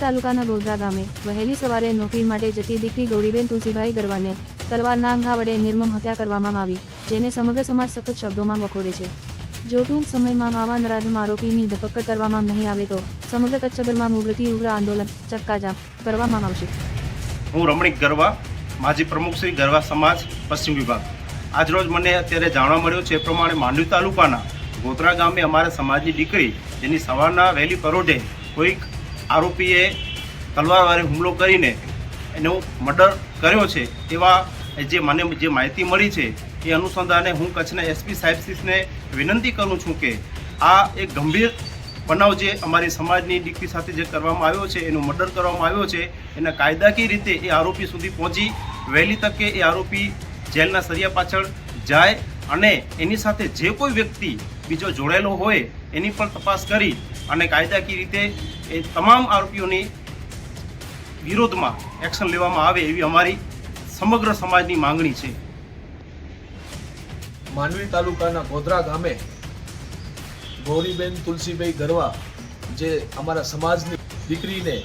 તાલુકાના ગોધરા ગામે વહેલી સવારે નોકરી માટે જતી દીકરી ગૌરીબેન તુલસીભાઈ ગરવાને તલવારના અંગા વડે નિર્મમ હત્યા કરવામાં આવી, જેને સમગ્ર સમાજ સખત શબ્દોમાં વખોડે છે. જો ટૂંક સમયમાં આવા નરાધમ આરોપીની ધરપકડ કરવામાં નહીં આવે તો સમગ્ર કચ્છભરમાં ઉગ્રથી ઉગ્ર આંદોલન ચક્કાજામ કરવામાં આવશે. હું રમણીક ગરવા, માજી પ્રમુખ શ્રી ગરવા સમાજ, પશ્ચિમ વિભાગ. આજરોજ મને અત્યારે જાણવા મળ્યું છે એ પ્રમાણે માંડવી તાલુકાના ગોત્રા ગામે અમારા સમાજની દીકરી જેની સવારના વહેલી પરોઢે કોઈક આરોપીએ તલવારવારે હુમલો કરીને એનો મર્ડર કર્યો છે, એવા જે મને જે માહિતી મળી છે, એ અનુસંધાને હું કચ્છના એસપી સાહેબશ્રીને વિનંતી કરું છું કે આ એક ગંભીર બનાવ જે અમારી સમાજની દીકરી સાથે જે કરવામાં આવ્યો છે, એનો મર્ડર કરવામાં આવ્યો છે, એના કાયદાકીય રીતે એ આરોપી સુધી પહોંચી, વહેલી તકે એ આરોપી જેલના સરિયા પાછળ જાય અને એની સાથે જે કોઈ વ્યક્તિ બીજો જોડેલો હોય એની પણ તપાસ કરી અને કાયદાકીય રીતે એ તમામ આરોપીઓની વિરોધમાં એક્શન લેવામાં આવે એવી અમારી સમગ્ર સમાજની માંગણી છે. માંડવી તાલુકાના ગોધરા ગામે ગૌરીબેન તુલસીભાઈ ગરવા જે અમારા સમાજની દીકરીને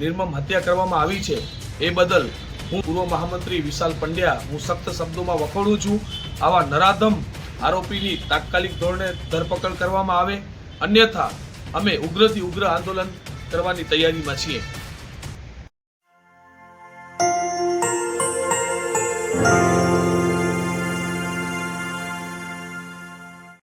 નિર્મમ હત્યા કરવામાં આવી છે, એ બદલ હું પૂર્વ મહામંત્રી વિશાલ પંડ્યા હું સખ્ત શબ્દોમાં વખોડું છું. આવા નરાધમ આરોપીની તાત્કાલિક ધોરણે ધરપકડ કરવામાં આવે. અન્યથા અમે ઉગ્રથી ઉગ્ર આંદોલન કરવાની તૈયારીમાં છીએ.